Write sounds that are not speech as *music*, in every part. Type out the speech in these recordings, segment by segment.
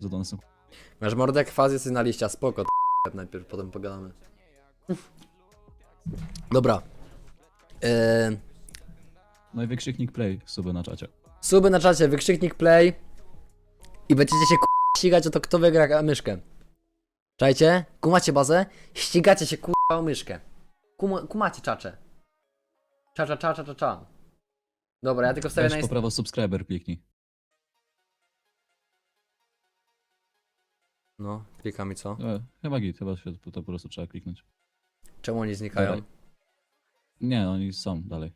za donasem. Masz mordę kwas, jesteś na liścia, spoko. *laughs* Najpierw, potem pogadamy. *laughs* Dobra. Yy, No i wykrzyknik play suby na czacie. suby na czacie, wykrzyknik play. I będziecie się k***a ścigać o to, kto wygra myszkę. Czajcie? Kumacie bazę? Ścigacie się k***a o myszkę. Kum, kumacie czacze. Cza, cza, cza, cza, cza, cza. Dobra, ja tylko wstawię na Weź po inst- prawo subskryber kliknij. No, klikam i co? E, chyba git, chyba się to po prostu trzeba kliknąć. Czemu oni znikają? Dalej. Nie, oni są dalej.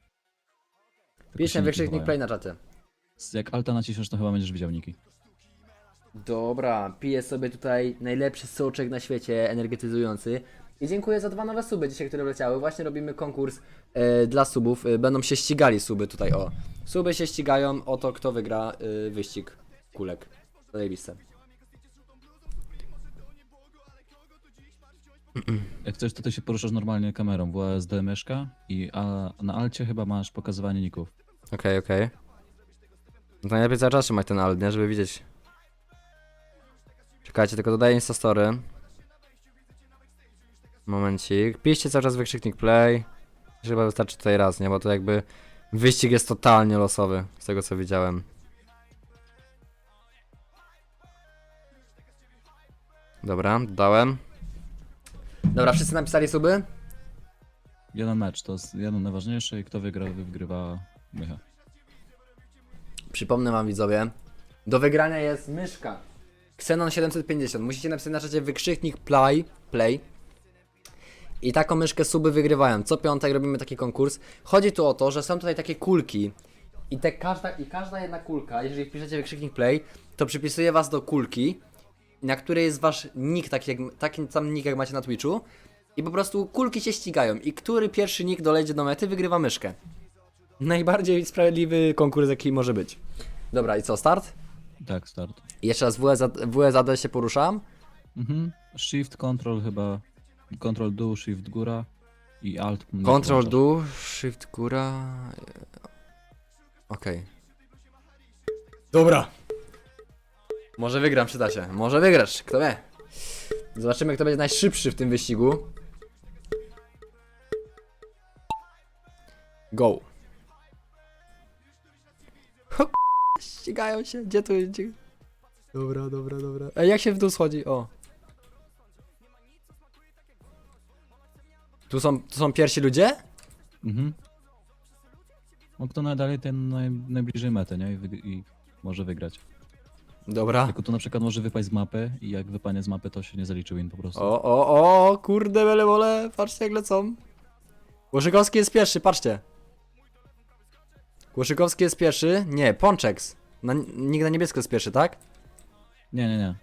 Tylko Pisz się na nie wykrzyknik chowają. play na czacie. Jak alta naciśniesz, to chyba będziesz widział niki. Dobra, piję sobie tutaj najlepszy soczek na świecie, energetyzujący. I dziękuję za dwa nowe suby dzisiaj, które wleciały. Właśnie robimy konkurs e, dla subów. E, będą się ścigali suby tutaj, o. Suby się ścigają o to, kto wygra e, wyścig kulek. Zajebiste. Jak chcesz, to ty się poruszasz normalnie kamerą. WASD myszka i a, na alcie chyba masz pokazywanie ników. Okej, okej. No to najlepiej cały czas trzymać ten alt, nie? Żeby widzieć. Czekajcie, tylko dodaję Instastory. Momencik. Piszcie cały czas wykrzyknik play. Chyba wystarczy tutaj raz, nie? Bo to jakby wyścig jest totalnie losowy, z tego co widziałem. Dobra, dodałem. Dobra, wszyscy napisali suby? Jeden mecz, to jest jeden najważniejszy i kto wygra, wygrywa mycha. Przypomnę wam widzowie, do wygrania jest myszka Xenon 750. Musicie napisać na czacie wykrzyknik play, play. I taką myszkę suby wygrywają. Co piątek robimy taki konkurs. Chodzi tu o to, że są tutaj takie kulki. I, te każda, I każda jedna kulka, jeżeli wpiszecie wykrzyknik play, to przypisuje was do kulki, na której jest wasz nick, taki, jak, taki sam nick jak macie na Twitchu. I po prostu kulki się ścigają. I który pierwszy nick dolejdzie do mety, wygrywa myszkę. Najbardziej sprawiedliwy konkurs, jaki może być. Dobra, i co, start? Tak, start. I jeszcze raz WSAD, WSAD się poruszam. Mhm. Shift, Control chyba. Control dół, Shift góra i Alt. Control włączasz. dół, Shift góra. Okej. Dobra. Może wygram, przyda się. Może wygrasz, kto wie. Zobaczymy, kto będzie najszybszy w tym wyścigu. Go. O, k- ścigają się. Gdzie tu? Gdzie- Dobra, dobra, dobra. Ej, jak się w dół schodzi? O. Tu są, tu są pierwsi ludzie? Mhm. No kto najdalej, ten naj, najbliżej mety, nie? I, I może wygrać. Dobra. Tylko tu na przykład może wypaść z mapy i jak wypanie z mapy, to się nie zaliczy win po prostu. O, o, o, kurde, bele wole, patrzcie jak lecą. Łoszykowski jest pierwszy, patrzcie. Łoszykowski jest pierwszy, nie, Pączeks. Na, nikt na niebiesko jest pierwszy, tak? Nie, nie, nie.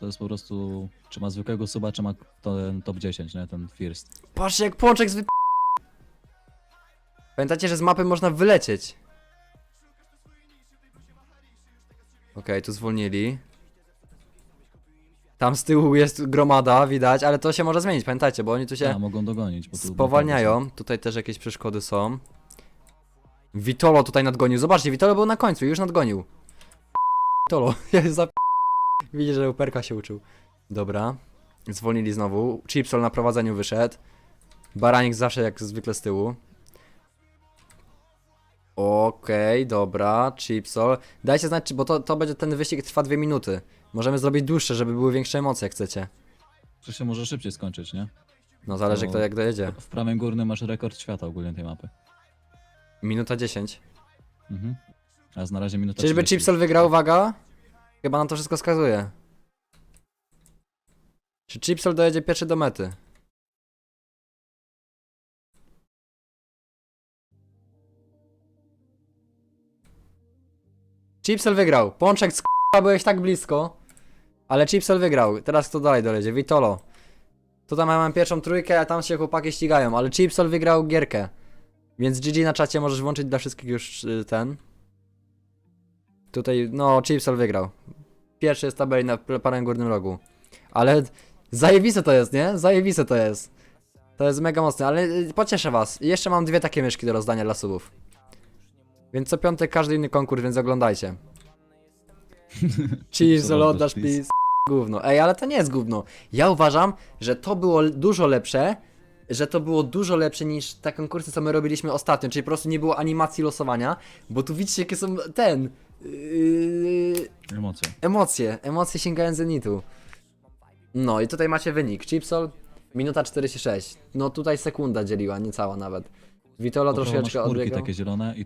To jest po prostu, czy ma zwykłego suba, czy ma ten top 10, nie? Ten first. Patrzcie jak Pączeks wy... Pamiętacie, że z mapy można wylecieć. Okej, tu zwolnili. Tam z tyłu jest gromada, widać, ale to się może zmienić, pamiętajcie, bo oni tu się... A, mogą dogonić, bo tu Spowalniają. Tutaj też jakieś przeszkody są. Vitolo tutaj nadgonił. Zobaczcie, Vitolo był na końcu, już nadgonił. Vitolo, *laughs* ja za... Widzi, że Uperka się uczył. Dobra. Zwolnili znowu. Chipsol na prowadzeniu wyszedł. Baranik zawsze jak zwykle z tyłu. Okej, dobra, Chipsol. Dajcie znać, czy- bo to, to będzie ten wyścig trwa dwie minuty. Możemy zrobić dłuższe, żeby były większe emocje, jak chcecie. To się może szybciej skończyć, nie? No zależy To- kto jak dojedzie. W prawym górnym masz rekord świata ogólnie tej mapy. Minuta 10. Mhm. A jest na razie minuta Czyżby 30. Chipsel wygrał, uwaga? Chyba na to wszystko wskazuje. Czy Chipsel dojedzie pierwszy do mety? Chipsel wygrał. Pączek z k***a, byłeś tak blisko. Ale Chipsel wygrał. Teraz kto dalej dojedzie? Vitolo. Tutaj mamy pierwszą trójkę, a tam się chłopaki ścigają. Ale Chipsel wygrał gierkę. Więc GG na czacie możesz włączyć dla wszystkich już y, ten. Tutaj, no, Chipsel wygrał. Pierwszy jest tabeli na p- prawym górnym rogu. Ale zajebiste to jest, nie? Zajebiste to jest. To jest mega mocne, ale y, pocieszę was. Jeszcze mam dwie takie myszki do rozdania dla subów. Więc co piątek każdy inny konkurs, więc oglądajcie. Cheers, Chipsol oddasz please. Gówno. Ej, ale to nie jest gówno. Ja uważam, że to było dużo lepsze, że to było dużo lepsze niż te konkursy, co my robiliśmy ostatnio, czyli po prostu nie było animacji losowania, bo tu widzicie, jakie są ten... Yy, Emocje. emocje, emocje sięgają zenitu. No i tutaj macie wynik. Chipsol, minuta 46. No tutaj sekunda dzieliła, niecała nawet. Witola Po prawo masz troszeczkę chmurki odbiegał. takie zielone i